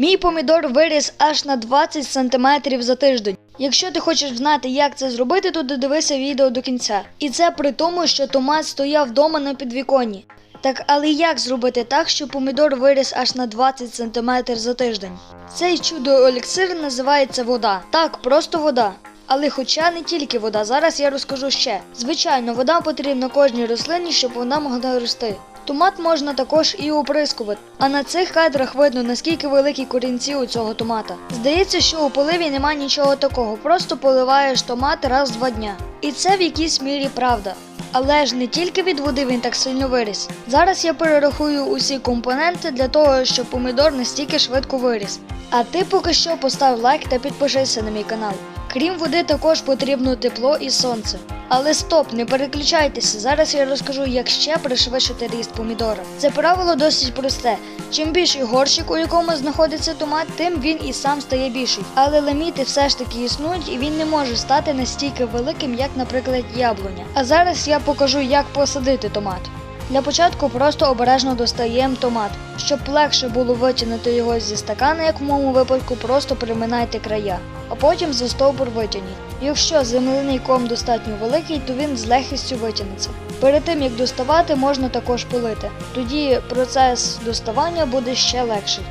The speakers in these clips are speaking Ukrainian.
Мій помідор виріс аж на 20 см за тиждень. Якщо ти хочеш знати, як це зробити, то додивися відео до кінця. І це при тому, що томат стояв вдома на підвіконні. Так, але як зробити так, щоб помідор виріс аж на 20 см за тиждень? Цей чудо еліксир називається вода. Так, просто вода. Але хоча не тільки вода, зараз я розкажу ще. Звичайно, вода потрібна кожній рослині, щоб вона могла рости. Томат можна також і оприскувати. А на цих кадрах видно, наскільки великі корінці у цього томата. Здається, що у поливі немає нічого такого, просто поливаєш томат раз в два дня. І це в якійсь мірі правда. Але ж не тільки від води він так сильно виріс. Зараз я перерахую усі компоненти для того, щоб помідор настільки швидко виріс. А ти поки що постав лайк та підпишися на мій канал. Крім води, також потрібно тепло і сонце. Але стоп, не переключайтеся. Зараз я розкажу, як ще пришвидшити ріст помідора. Це правило досить просте. Чим більший горщик, у якому знаходиться томат, тим він і сам стає більший. Але лиміти все ж таки існують, і він не може стати настільки великим, як, наприклад, яблуня. А зараз я покажу, як посадити томат. Для початку просто обережно достаємо томат. Щоб легше було витягнути його зі стакана, як в моєму випадку, просто приминайте края, а потім за стовбур витягніть. Якщо земляний ком достатньо великий, то він з легкістю витягнеться. Перед тим як доставати, можна також полити. Тоді процес доставання буде ще легший.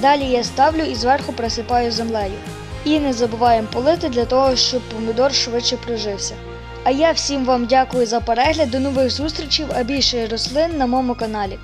Далі я ставлю і зверху присипаю землею. І не забуваємо полити для того, щоб помідор швидше прижився. А я всім вам дякую за перегляд. До нових зустрічей, а більше рослин на моєму каналі.